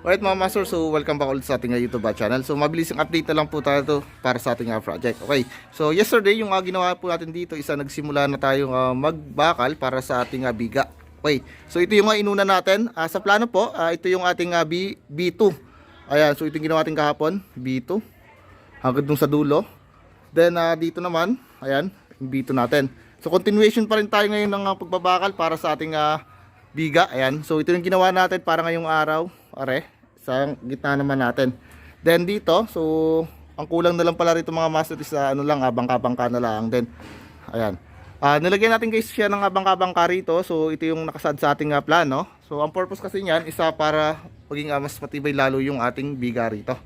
Alright mga master, so welcome back ulit sa ating uh, YouTube uh, channel. So mabilis yung update na lang po tayo to para sa ating uh, project. Okay, so yesterday yung uh, ginawa po natin dito, isa nagsimula na tayong uh, magbakal para sa ating uh, biga. Okay, so ito yung uh, inuna natin. Uh, sa plano po, uh, ito yung ating uh, B, B2. Ayan, so ito yung ginawa natin kahapon, B2. Hanggang dun sa dulo. Then uh, dito naman, ayan, yung B2 natin. So continuation pa rin tayo ngayon ng uh, pagbabakal para sa ating uh, biga. Ayan. So ito yung ginawa natin para ngayong araw. Are, sa gitna naman natin. Then dito, so ang kulang na lang pala rito mga master is uh, ano lang, ah, bangka-bangka na lang. Then, ayan. Ah, nilagyan natin guys siya ng ah, bangka-bangka rito. So ito yung nakasad sa ating uh, plano. So ang purpose kasi niyan, isa para maging uh, mas matibay lalo yung ating biga rito.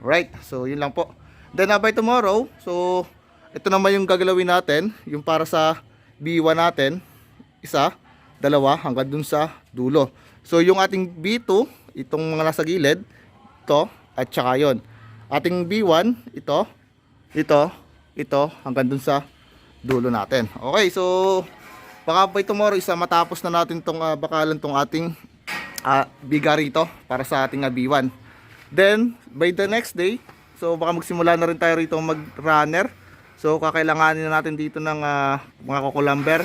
Right? So yun lang po. Then uh, by tomorrow, so ito naman yung gagalawin natin, yung para sa B1 natin, isa, dalawa hanggang dun sa dulo. So yung ating B2, itong mga nasa gilid, ito, at saka yun. Ating B1, ito, ito, ito, hanggang dun sa dulo natin. Okay, so baka by tomorrow isa matapos na natin tong uh, bakalan tong ating uh, biga rito para sa ating uh, B1. Then, by the next day, so baka magsimula na rin tayo rito mag-runner. So, kakailanganin na natin dito ng ah, mga kukulamber.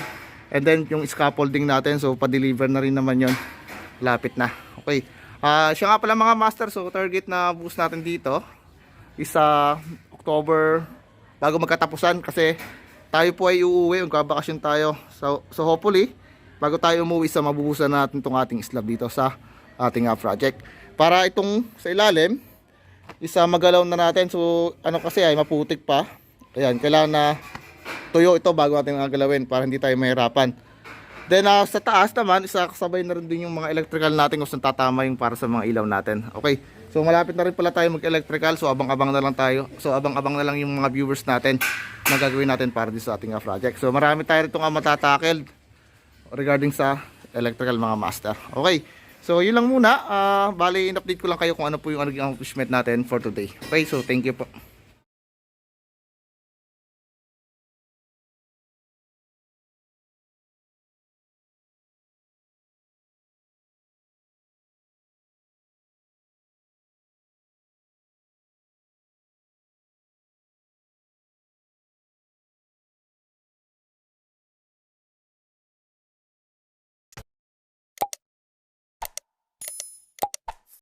And then, yung scaffolding natin. So, pa-deliver na rin naman yon Lapit na. Okay. Ah, siya nga pala mga master. So, target na boost natin dito is sa October bago magkatapusan kasi tayo po ay uuwi, magkabakasyon tayo. So, so hopefully, bago tayo umuwi sa mabuhusan natin itong ating slab dito sa ating ah, project. Para itong sa ilalim, isa magalaw na natin. So, ano kasi ay maputik pa. Ayan, kailangan na tuyo ito bago natin gagalawin para hindi tayo mahirapan. Then ah, sa taas naman, isa kasabay na rin din yung mga electrical natin kung saan tatama yung para sa mga ilaw natin. Okay. So malapit na rin pala tayo mag-electrical. So abang-abang na lang tayo. So abang-abang na lang yung mga viewers natin na gagawin natin para dito sa ating ah, project. So marami tayo rito nga matatakel regarding sa electrical mga master. Okay. So yun lang muna. Ah, bali in-update ko lang kayo kung ano po yung naging accomplishment natin for today. Okay. So thank you po.